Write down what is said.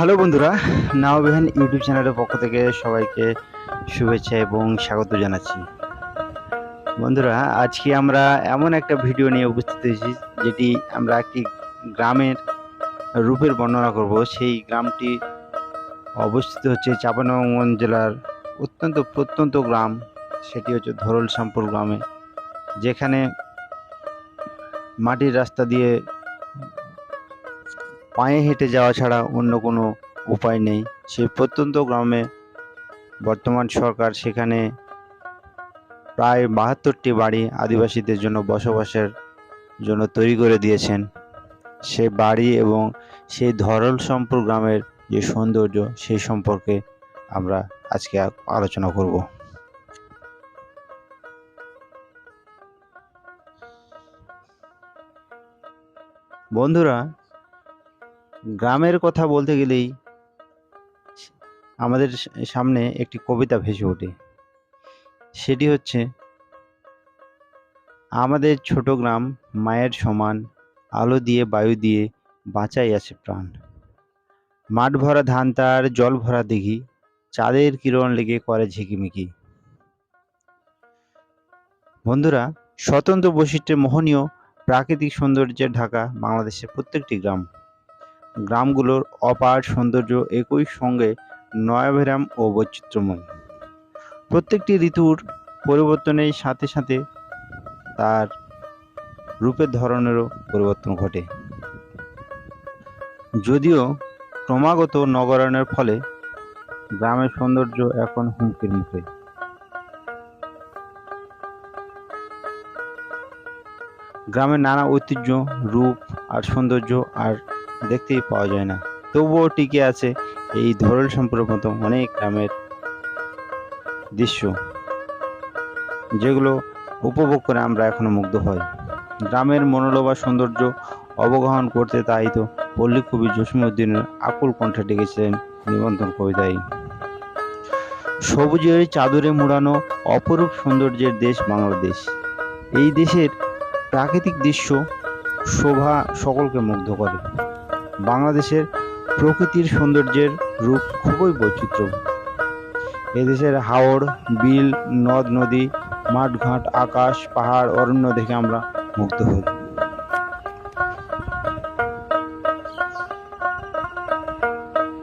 Hello বন্ধুরা, নাওবিহান YouTube চ্যানেলের পক্ষ থেকে সবাইকে শুভেচ্ছা এবং স্বাগত জানাচ্ছি। বন্ধুরা, আজকে আমরা এমন একটা ভিডিও নিয়ে উপস্থিত হয়েছি, যেটি আমরা একটি গ্রামের রূপের বর্ণনা করব। সেই গ্রামটি অবস্থিত হচ্ছে চাঁপানগঞ্জ জেলার অত্যন্ত প্রত্যন্ত গ্রাম, সেটি হচ্ছে ধরল শ্যামপুর গ্রামে, যেখানে মাটির রাস্তা দিয়ে পায়ে হেঁটে যাওয়া ছাড়া অন্য কোনো উপায় নেই। সেই প্রত্যন্ত গ্রামে বর্তমান সরকার সেখানে প্রায় বাহাত্তরটি বাড়ি আদিবাসীদের জন্য বসবাসের জন্য তৈরি করে দিয়েছেন। সে বাড়ি এবং সেই ধরল সম্পুর গ্রামের যে সৌন্দর্য, সেই সম্পর্কে আমরা আজকে আলোচনা করব। বন্ধুরা গ্রামের কথা বলতে গেলেই আমাদের সামনে একটি কবিতা ভেসে ওঠে। সেটি হচ্ছে, আমাদের ছোট গ্রাম মায়ের সমান আলো দিয়ে বায়ু দিয়ে বাঁচাই আছে প্রাণ। মাঠ ভরা ধান তার, জল ভরা দিঘি, চাঁদের কিরণ লেগে করে ঝিকিমিকি। বন্ধুরা, স্বতন্ত্র বৈশিষ্ট্যে মোহনীয় প্রাকৃতিক সৌন্দর্যের ঢাকা বাংলাদেশের প্রত্যেকটি গ্রাম। গ্রামগুলোর অপার সৌন্দর্য একই সঙ্গে নয়াভিরাম ও বৈচিত্র্যময়। প্রত্যেকটি ঋতুর পরিবর্তনের সাথে সাথে তার রূপের ধরনেরও পরিবর্তন ঘটে। যদিও ক্রমাগত নগরায়নের ফলে গ্রামের সৌন্দর্য এখন হুমকির মুখে। গ্রামের নানা ঐতিহ্য, রূপ আর সৌন্দর্য আর দেখতেই পাওয়া যায় না। তবুও টিকে আছে এই ধরল সম্পর্কের মতো অনেক গ্রামের দৃশ্য, যেগুলো উপভোগ করে আমরা এখনও মুগ্ধ হই। গ্রামের মনোলোভা সৌন্দর্য অবগাহন করতে তাই তো পল্লী কবি জসিমউদ্দিনের আকুল কণ্ঠে ডেকেছিলেন নিবন্ধন কবিতায়। সবুজের চাদরে মুড়ানো অপরূপ সৌন্দর্যের দেশ বাংলাদেশ। এই দেশের প্রাকৃতিক দৃশ্য শোভা সকলকে মুগ্ধ করে। বাংলাদেশের প্রকৃতির সৌন্দর্যের রূপ খুবই বৈচিত্র্য এদেশের হাওড় বিল, নদ, নদী, মাঠঘাট, আকাশ, পাহাড়, অরণ্য দেখে আমরা মুগ্ধ হই।